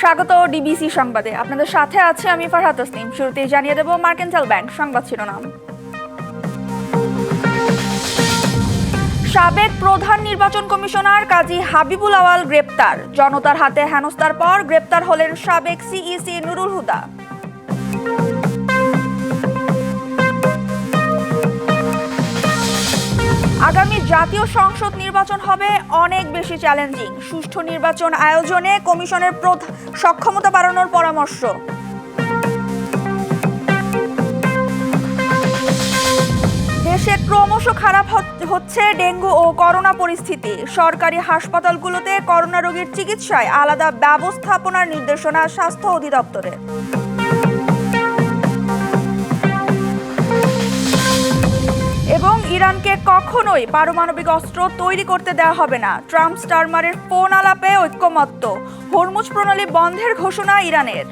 স্বাগত ডিবিসি সংবাদে। আপনাদের সাথে আছে আমি ফারহাত তসলিম। শুরুতেই জানিয়ে দেব মার্কেন্টাল ব্যাংক সংবাদ শিরোনাম। সাবেক প্রধান নির্বাচন কমিশনার কাজী হাবিবুল আওয়াল গ্রেপ্তার। জনতার হাতে হেনস্তার পর গ্রেপ্তার হলেন সাবেক সিইসি নুরুল হুদা। আগামী জাতীয় সংসদ নির্বাচন হবে অনেক বেশি চ্যালেঞ্জিং। সুষ্ঠু নির্বাচন আয়োজনে কমিশনের সক্ষমতা বাড়ানোর পরামর্শ। দেশে ক্রমশ খারাপ হচ- হচ্ছে ডেঙ্গু ও করোনা পরিস্থিতি। সরকারি হাসপাতালগুলোতে করোনা রোগীর চিকিৎসায় আলাদা ব্যবস্থাপনার নির্দেশনা স্বাস্থ্য অধিদপ্তরের। ইরানকে কখনোই পারমাণবিক অস্ত্র তৈরি করতে দেওয়া হবে না। ট্রাম্প স্টারমারের ফোন আলাপে ঐক্যমত্য। হরমুজ প্রণালী বন্ধের ঘোষণা ইরানের।